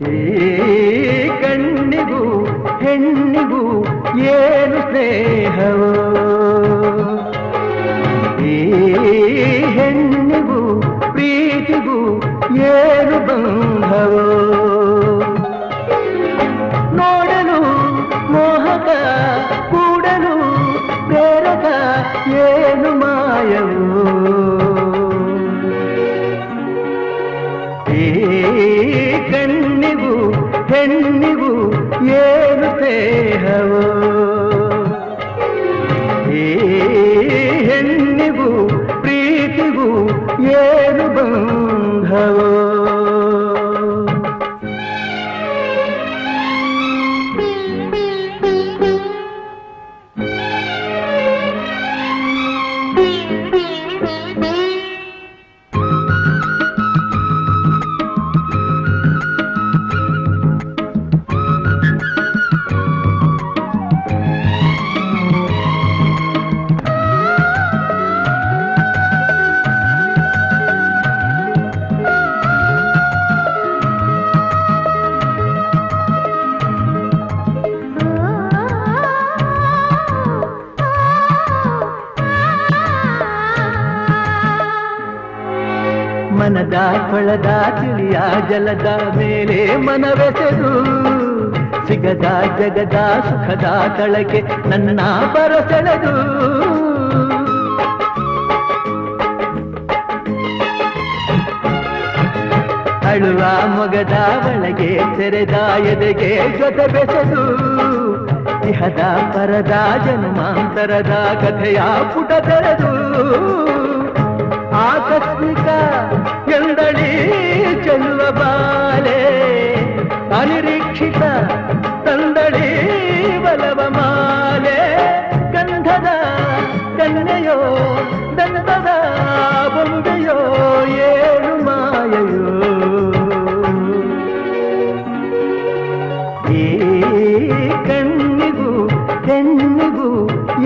ಈ ಕಣ್ಣಿಗೂ ಹೆಣ್ಣಿಗೂ ಏನು ಸ್ನೇಹವೋ ಈ ಹೆಣ್ಣಿಗೂ ಪ್ರೀತಿಗೂ ಏನು ಬಂಧವೋ ಪ್ರೀತಿಗೂ ಏನು ಬಂಧವೋ ಮನದ ಕೊಳದ ತಿಳಿಯ ಜಲದ ಮೇಲೆ ಮನವೆಸೆದು ಸಿಗದ ಜಗದ ಸುಖದ ತಳಕೆ ನನ್ನ ಬರಸೆಳೆದು ಅಳುವ ಮೊಗದ ಒಳಗೆ ತೆರೆದ ಎದೆಗೆ ಜೊತೆ ಬೆಸೆದು, ಇಹದ ಪರದ ಜನ್ಮಾಂತರದ ಕಥೆಯ ಪುಟ ತೆರೆದು ಆಕಸ್ಮಿಕ ಹೆಣ್ಣಿಗೂ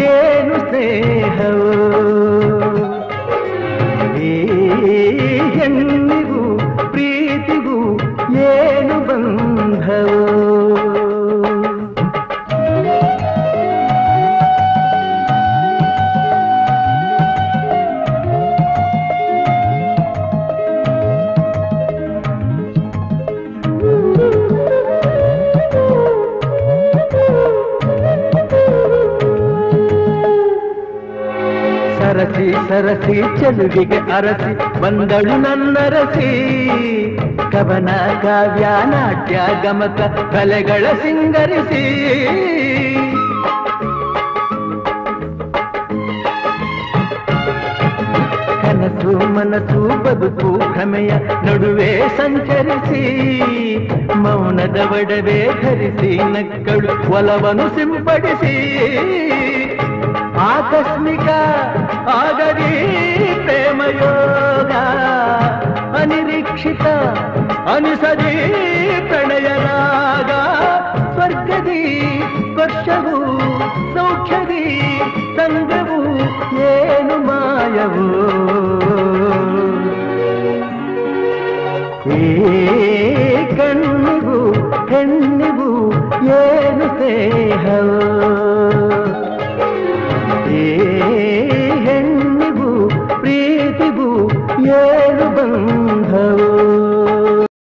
ಏನು ಸ್ನೇಹವೋ? ಈ ಹೆಣ್ಣಿಗೂ ಸರಸಿ ಸರಸಿ ಚೆಲುವಿಗೆ ಅರಸಿ, ಬಂದಳು ನನ್ನರಸಿ. ಕವನ, ಕಾವ್ಯ, ನಾಟ್ಯ, ಗಮಕ, ಕಲೆಗಳ ಸಿಂಗರಿಸಿ. ಕನಸು ಮನಸ್ಸು ಬದುಕು, ಭ್ರಮೆಯ ನಡುವೆ ಸಂಚರಿಸಿ. ಮೌನದ ಒಡವೆ ಧರಿಸಿ, ನಕ್ಕಳು ಒಲವನ್ನು ಸಿಂಪಡಿಸಿ. ಆಕಸ್ಮಿಕ ಆಗದಿ ಪ್ರೇಮಯೋಗ ಅನಿರೀಕ್ಷಿತ ಅನಿಸದಿ ಪ್ರಣಯರಾಗ ಸ್ವರ್ಗದಿ ಸ್ಪರ್ಶವು ಸೌಖ್ಯದಿ ಸಂಗವು ಏನು ಮಾಯವೋ ಈ ಕಣ್ಣಿಗೂ ಹೆಣ್ಣಿಗೂ ಏನು ಸ್ನೇಹವೋ दे